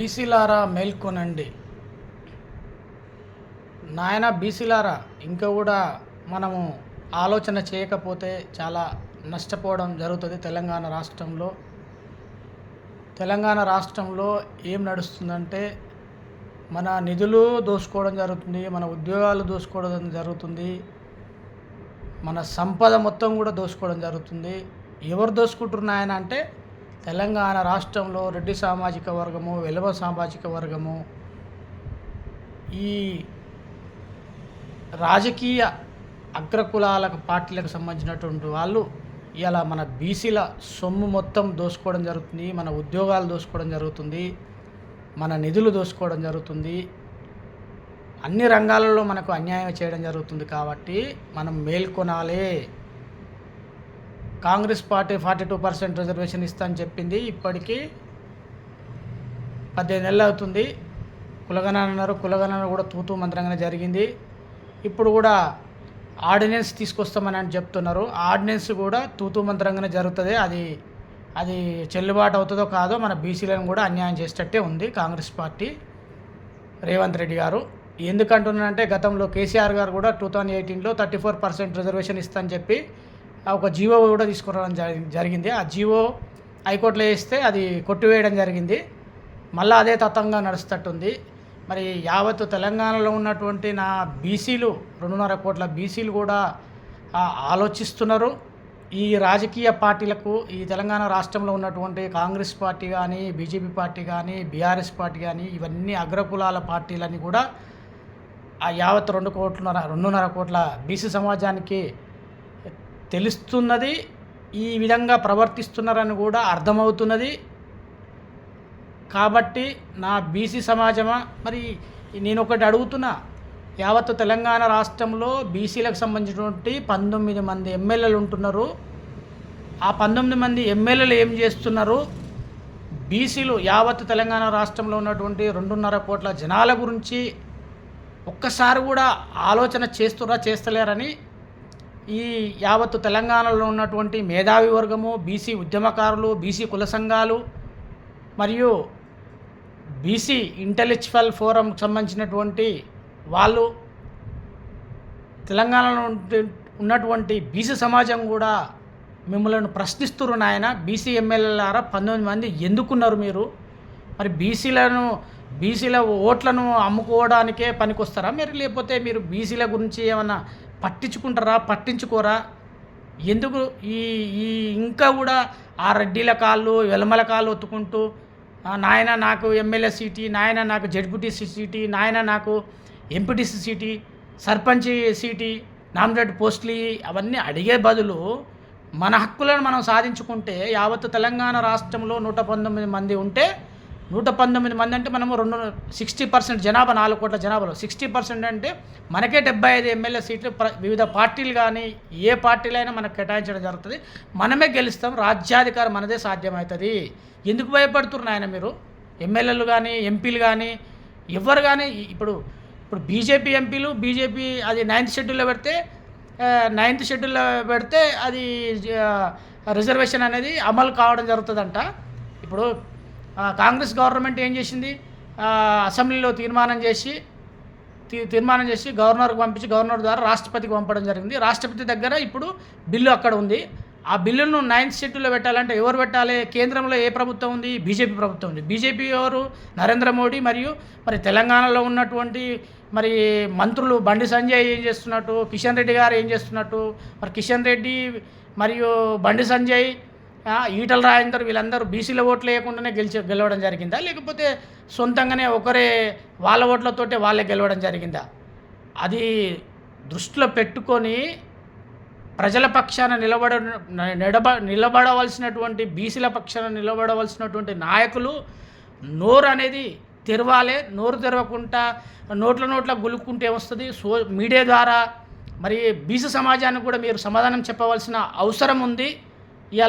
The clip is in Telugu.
బీసీలారా మేల్కొనండి. నాయన బీసీలారా ఇంకా కూడా మనము ఆలోచన చేయకపోతే చాలా నష్టపోవడం జరుగుతుంది తెలంగాణ రాష్ట్రంలో. తెలంగాణ రాష్ట్రంలో ఏం నడుస్తుందంటే మన నిధులు దోసుకోవడం జరుగుతుంది మన ఉద్యోగాలు దోసుకోవడం జరుగుతుంది మన సంపద మొత్తం కూడా దోసుకోవడం జరుగుతుంది. ఎవరు దోసుకుంటున్నాయన అంటే తెలంగాణ రాష్ట్రంలో రెడ్డి సామాజిక వర్గము వెలువ సామాజిక వర్గము ఈ రాజకీయ అగ్రకులాలకు పార్టీలకు సంబంధించినటువంటి వాళ్ళు ఇలా మన బీసీల సొమ్ము మొత్తం దోసుకోవడం జరుగుతుంది మన ఉద్యోగాలు దోసుకోవడం జరుగుతుంది మన నిధులు దోసుకోవడం జరుగుతుంది. అన్ని రంగాలలో మనకు అన్యాయం చేయడం జరుగుతుంది కాబట్టి మనం మేల్కొనాలి. Congress party forty two percent reservation ఇస్తా అని చెప్పింది. ఇప్పటికీ పద్దెనిమిది నెలలు అవుతుంది. కులగణన అన్నారు కులగణన కూడా తూతూ మంత్రంగానే జరిగింది. ఇప్పుడు కూడా ఆర్డినెన్స్ తీసుకొస్తామని అని చెప్తున్నారు. ఆర్డినెన్స్ కూడా తూతూ మంత్రంగానే జరుగుతుంది. అది అది చెల్లుబాటు అవుతుందో కాదో మన బీసీలను కూడా అన్యాయం చేసేటట్టే ఉంది కాంగ్రెస్ పార్టీ. రేవంత్ రెడ్డి గారు ఎందుకంటున్నానంటే గతంలో కేసీఆర్ గారు కూడా టూ థౌజండ్ ఎయిటీన్లో థర్టీ ఫోర్ పర్సెంట్ రిజర్వేషన్ ఇస్తా అని చెప్పి ఒక జీవో కూడా తీసుకురావడం జరిగింది. ఆ జీవో హైకోర్టులో వేస్తే అది కొట్టివేయడం జరిగింది. మళ్ళీ అదే తత్వంగా నడుస్తట్టుంది. మరి యావత్తు తెలంగాణలో ఉన్నటువంటి నా బీసీలు రెండున్నర కోట్ల బీసీలు కూడా ఆలోచిస్తున్నారు. ఈ రాజకీయ పార్టీలకు ఈ తెలంగాణ రాష్ట్రంలో ఉన్నటువంటి కాంగ్రెస్ పార్టీ కానీ బీజేపీ పార్టీ కానీ బీఆర్ఎస్ పార్టీ కానీ ఇవన్నీ అగ్రకులాల పార్టీలని కూడా ఆ యావత్ రెండు కోట్లున్నర రెండున్నర కోట్ల బీసీ సమాజానికి తెలుస్తున్నది ఈ విధంగా ప్రవర్తిస్తున్నారని కూడా అర్థమవుతున్నది. కాబట్టి నా బీసీ సమాజమా? మరి నేను ఒకటి అడుగుతున్నా. యావత్ తెలంగాణ రాష్ట్రంలో బీసీలకు సంబంధించినటువంటి పంతొమ్మిది మంది ఎమ్మెల్యేలు ఉంటున్నారు. ఆ పంతొమ్మిది మంది ఎమ్మెల్యేలు ఏం చేస్తున్నారు? బీసీలు యావత్ తెలంగాణ రాష్ట్రంలో ఉన్నటువంటి రెండున్నర కోట్ల జనాల గురించి ఒక్కసారి కూడా ఆలోచన చేస్తురా చేస్తలేరని ఈ యావత్తు తెలంగాణలో ఉన్నటువంటి మేధావి వర్గము బీసీ ఉద్యమకారులు బీసీ కుల సంఘాలు మరియు బీసీ ఇంటలెక్చువల్ ఫోరంకి సంబంధించినటువంటి వాళ్ళు తెలంగాణలో ఉన్నటువంటి బీసీ సమాజం కూడా మిమ్మల్ని ప్రశ్నిస్తున్నారు నాయన. బీసీ ఎమ్మెల్యేలారా పంతొమ్మిది మంది ఎందుకున్నారు మీరు? మరి బీసీలను బీసీల ఓట్లను అమ్ముకోవడానికే పనికొస్తారా? మీరు లేకపోతే మీరు బీసీల గురించి ఏమైనా పట్టించుకుంటారా పట్టించుకోరా? ఎందుకు ఈ ఈ ఇంకా కూడా ఆ రెడ్డిల కాళ్ళు వెలమల కాళ్ళు ఒత్తుకుంటూ నాయన నాకు ఎమ్మెల్యే సీటీ నాయన నాకు జడ్పీటీసీ సీటీ నాయన నాకు ఎంపీటీసీ సీటీ సర్పంచ్ సీటీ నామినేట్ పోస్టులు అవన్నీ అడిగే బదులు మన హక్కులను మనం సాధించుకుంటే యావత్ తెలంగాణ రాష్ట్రంలో నూట పంతొమ్మిది మంది ఉంటే నూట పంతొమ్మిది మంది అంటే మనము రెండు సిక్స్టీ పర్సెంట్ జనాభా నాలుగు కోట్ల జనాభాలో. సిక్స్టీ పర్సెంట్ అంటే మనకే డెబ్బై ఐదు ఎమ్మెల్యే సీట్లు ప్ర- వివిధ పార్టీలు కానీ ఏ పార్టీలైనా మనకు కేటాయించడం జరుగుతుంది. మనమే గెలుస్తాం రాజ్యాధికారం మనదే సాధ్యమవుతుంది. ఎందుకు భయపడుతున్నారు ఆయన మీరు? ఎమ్మెల్యేలు కానీ ఎంపీలు కానీ ఎవరు కానీ ఇప్పుడు ఇప్పుడు బీజేపీ ఎంపీలు బీజేపీ అది నైన్త్ షెడ్యూల్లో పెడితే నైన్త్ షెడ్యూల్లో పెడితే అది రిజర్వేషన్ అనేది అమలు కావడం జరుగుతుందంట. ఇప్పుడు కాంగ్రెస్ గవర్నమెంట్ ఏం చేసింది? అసెంబ్లీలో తీర్మానం చేసి తీ- తీర్మానం చేసి గవర్నర్కి పంపించి గవర్నర్ ద్వారా రాష్ట్రపతికి పంపడం జరిగింది. రాష్ట్రపతి దగ్గర ఇప్పుడు బిల్లు అక్కడ ఉంది. ఆ బిల్లును నైన్త్ షెడ్యూల్లో పెట్టాలంటే ఎవరు పెట్టాలి? కేంద్రంలో ఏ ప్రభుత్వం ఉంది? బీజేపీ ప్రభుత్వం ఉంది. బీజేపీ ఎవరు? నరేంద్ర మోడీ. మరియు మరి తెలంగాణలో ఉన్నటువంటి మరి మంత్రులు బండి సంజయ్ ఏం చేస్తున్నట్టు కిషన్ రెడ్డి గారు ఏం చేస్తున్నట్టు మరి కిషన్ రెడ్డి మరియు బండి సంజయ్ ఈటల రాజేందర్ వీళ్ళందరూ బీసీల ఓట్లు వేయకుండానే గెలిచి గెలవడం జరిగిందా? లేకపోతే సొంతంగానే ఒకరే వాళ్ళ ఓట్లతోటే వాళ్ళే గెలవడం జరిగిందా? అది దృష్టిలో పెట్టుకొని ప్రజల పక్షాన నిలబడ నిలబ నిలబడవలసినటువంటి బీసీల పక్షాన నిలబడవలసినటువంటి నాయకులు నోరు అనేది తెరవాలే. నోరు తెరవకుండా నోట్ల నోట్ల గులుక్కుంటే వస్తుంది. సో మీడియా ద్వారా మరి బీసీ సమాజానికి కూడా మీరు సమాధానం చెప్పవలసిన అవసరం ఉంది. ఇలా